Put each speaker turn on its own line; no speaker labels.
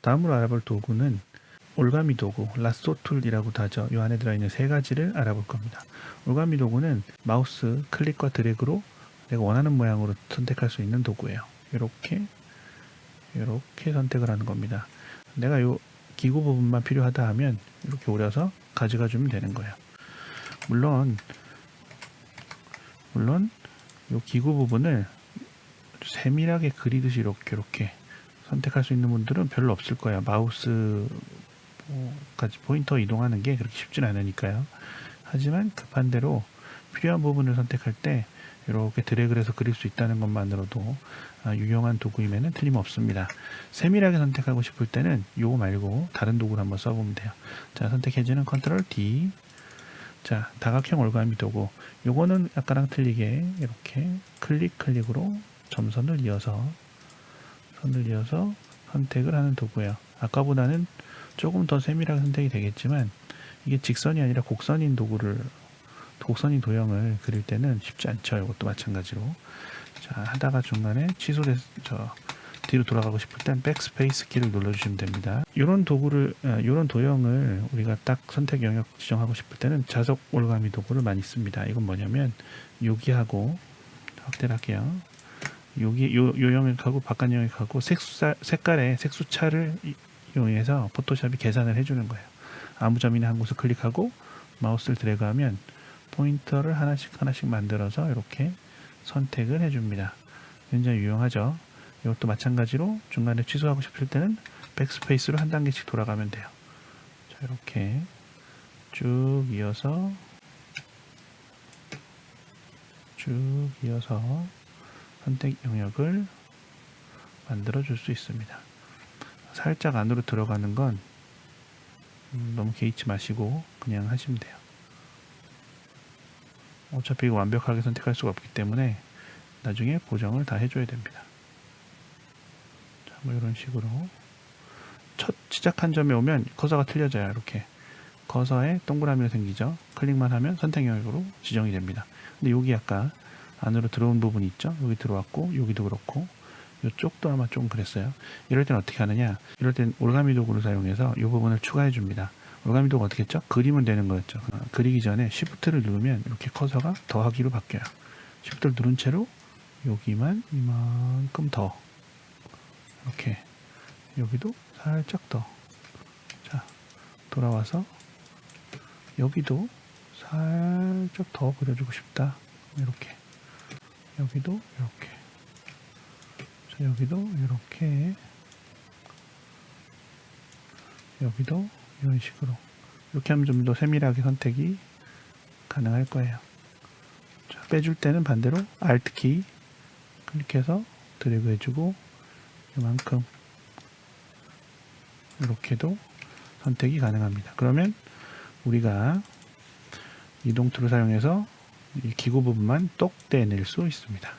다음으로 알아볼 도구는 올가미 도구, 라쏘 툴이라고도 하죠. 이 안에 들어있는 세 가지를 알아볼 겁니다. 올가미 도구는 마우스 클릭과 드래그로 내가 원하는 모양으로 선택할 수 있는 도구예요. 이렇게 이렇게 선택을 하는 겁니다. 내가 요 기구 부분만 필요하다 하면 이렇게 오려서 가져가 주면 되는 거예요. 물론 물론 요 기구 부분을 세밀하게 그리듯이 이렇게 이렇게 선택할 수 있는 분들은 별로 없을 거예요. 마우스까지 포인터 이동하는 게 그렇게 쉽진 않으니까요. 하지만 급한 대로 필요한 부분을 선택할 때 이렇게 드래그를 해서 그릴 수 있다는 것만으로도 아, 유용한 도구임에는 틀림없습니다. 세밀하게 선택하고 싶을 때는 요거 말고 다른 도구를 한번 써보면 돼요. 자, 선택해주는 컨트롤 D. 자, 다각형 올가미 도구. 요거는 아까랑 틀리게 이렇게 클릭 클릭으로 점선을 이어서 선을 이어서 선택을 하는 도구예요. 아까보다는 조금 더 세밀하게 선택이 되겠지만 이게 직선이 아니라 곡선인 도구를 곡선인 도형을 그릴 때는 쉽지 않죠. 이것도 마찬가지로. 자, 하다가 중간에 저 뒤로 돌아가고 싶을 땐 백스페이스 키를 눌러주시면 됩니다. 이런 도구를, 이런 도형을 우리가 딱 선택 영역 지정하고 싶을 때는 자석 올가미 도구를 많이 씁니다. 이건 뭐냐면 여기하고 확대를 할게요. 여기 요, 요 영역하고 바깥 영역하고 색수 색깔의 색수차를 이- 이용해서 포토샵이 계산을 해주는 거예요. 아무 점이나 한 곳을 클릭하고 마우스를 드래그하면 포인터를 하나씩 하나씩 만들어서 이렇게 선택을 해줍니다. 굉장히 유용하죠. 이것도 마찬가지로 중간에 취소하고 싶을 때는 백스페이스로 한 단계씩 돌아가면 돼요. 자, 이렇게 쭉 이어서 쭉 이어서 선택 영역을 만들어 줄 수 있습니다. 살짝 안으로 들어가는 건 음, 너무 개의치 마시고 그냥 하시면 돼요. 어차피 완벽하게 선택할 수가 없기 때문에 나중에 고정을 다 해줘야 됩니다. 자, 뭐 이런 식으로 첫 시작한 점에 오면 커서가 틀려져요. 이렇게 커서에 동그라미가 생기죠. 클릭만 하면 선택 영역으로 지정이 됩니다. 근데 여기 아까 안으로 들어온 부분이 있죠. 여기 들어왔고 여기도 그렇고 이쪽도 아마 좀 그랬어요. 이럴 땐 어떻게 하느냐? 이럴 땐 올가미 도구를 사용해서 이 부분을 추가해 줍니다. 올가미 도구 어떻게 했죠? 그리면 되는 거였죠. 어, 그리기 전에 Shift를 누르면 이렇게 커서가 더하기로 바뀌어요. Shift를 누른 채로 여기만 이만큼 더 이렇게 여기도 살짝 더 자, 돌아와서 여기도 살짝 더 그려주고 싶다. 이렇게 여기도 이렇게 자, 여기도 이렇게 여기도 이런 식으로 이렇게 하면 좀 더 세밀하게 선택이 가능할 거예요. 자, 빼줄 때는 반대로 Alt 키 클릭해서 드래그 해주고 이만큼 이렇게도 선택이 가능합니다. 그러면 우리가 이동 툴을 사용해서 이 기구 부분만 똑 떼낼 수 있습니다.